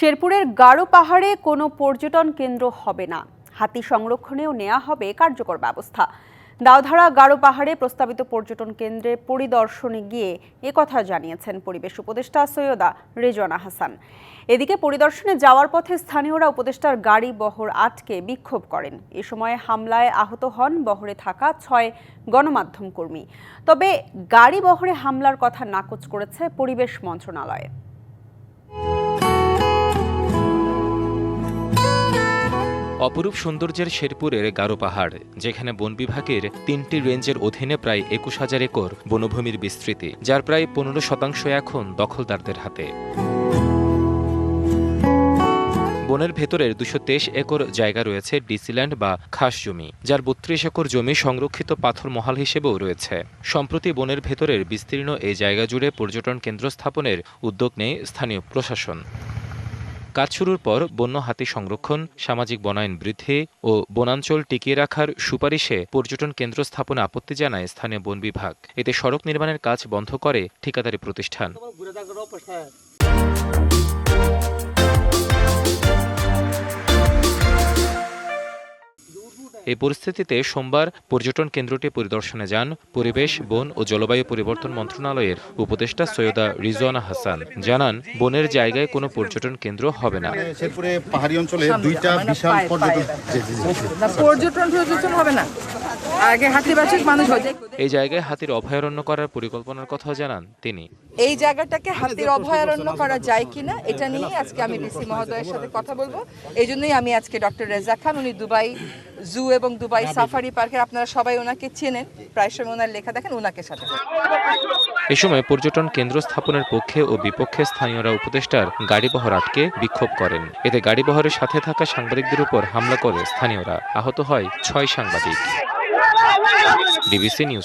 শেরপুরের গারো পাহাড়ে কোনো পর্যটন কেন্দ্র হবে না। হাতি সংরক্ষণেও নেওয়া হবে কার্যকর ব্যবস্থা। দাওধারা গারো পাহাড়ে প্রস্তাবিত পর্যটন কেন্দ্রে পরিদর্শনে গিয়ে একথা জানিয়েছেন পরিবেশ উপদেষ্টা সৈয়দা রেজওয়ানা হাসান। এদিকে পরিদর্শনে যাওয়ার পথে স্থানীয়রা উপদেষ্টার গাড়ি বহর আটকে বিক্ষোভ করেন। এ সময় হামলায় আহত হন বহরে থাকা ছয় গণমাধ্যম কর্মী। তবে গাড়ি বহরে হামলার কথা নাকচ করেছে পরিবেশ মন্ত্রণালয়। অপরূপ সৌন্দর্যের শেরপুরের গারো পাহাড়, যেখানে বন বিভাগের তিনটি রেঞ্জের অধীনে প্রায় একুশ হাজার একর বনভূমির বিস্তৃতি, যার প্রায় পনেরো শতাংশ এখন দখলদারদের হাতে। বনের ভেতরের দুশো তেইশ একর জায়গা রয়েছে ডিসিল্যান্ড বা খাস জমি, যার বত্রিশ একর জমি সংরক্ষিত পাথর মহাল হিসেবেও রয়েছে। সম্প্রতি বনের ভেতরের বিস্তীর্ণ এই জায়গা জুড়ে পর্যটন কেন্দ্র স্থাপনের উদ্যোগ নেয় স্থানীয় প্রশাসন। কাজ শুরুর পর বন্য হাতি সংরক্ষণ, সামাজিক বনায়ন বৃদ্ধি ও বনাঞ্চল টিকিয়ে রাখার সুপারিশে পর্যটন কেন্দ্র স্থাপনে আপত্তি জানায় স্থানীয় বন বিভাগ। এতে সড়ক নির্মাণের কাজ বন্ধ করে ঠিকাদারি প্রতিষ্ঠান। এই পরিস্থিতিতে সোমবার পর্যটন কেন্দ্রটি পরিদর্শনে যান পরিবেশ বন ও জলবায়ু পরিবর্তন মন্ত্রণালয়ের উপদেষ্টা সৈয়দা রিজওয়ানা হাসান। জানান বনের জায়গায় কোনো পর্যটন কেন্দ্র হবে না। পাহাড়ি অঞ্চলে দুইটা বিশাল পর্যটন পর্যটন হবে না। আগে হাতি বাছুক মানুষ হয়ে এই জায়গায় হাতির অভয়ারণ্য করার পরিকল্পনার কথাও জানান তিনি। এই জায়গাটাকে হাতির অভয়ারণ্য করা যায় কিনা এটা নিয়ে আজকে আমি ডিসি মহোদয়ের সাথে কথা বলব। এই জন্যই আমি আজকে ডক্টর রেজা খান উনি দুবাই জু এবং দুবাই সাফারি পার্কের আপনারা সবাই ওনাকে চেনেন প্রায় সময় ওনার লেখা দেখেন ওনাকে সাথে এ সময় পর্যটন কেন্দ্র স্থাপনের পক্ষে ও বিপক্ষে স্থানীয়রা উপদেষ্টার গাড়িবহর আটকে বিক্ষোভ করেন। এতে গাড়িবহরের সাথে থাকা সাংবাদিকদের উপর হামলা করে স্থানীয়রা। আহত হয় ছয় সাংবাদিক। BBC News.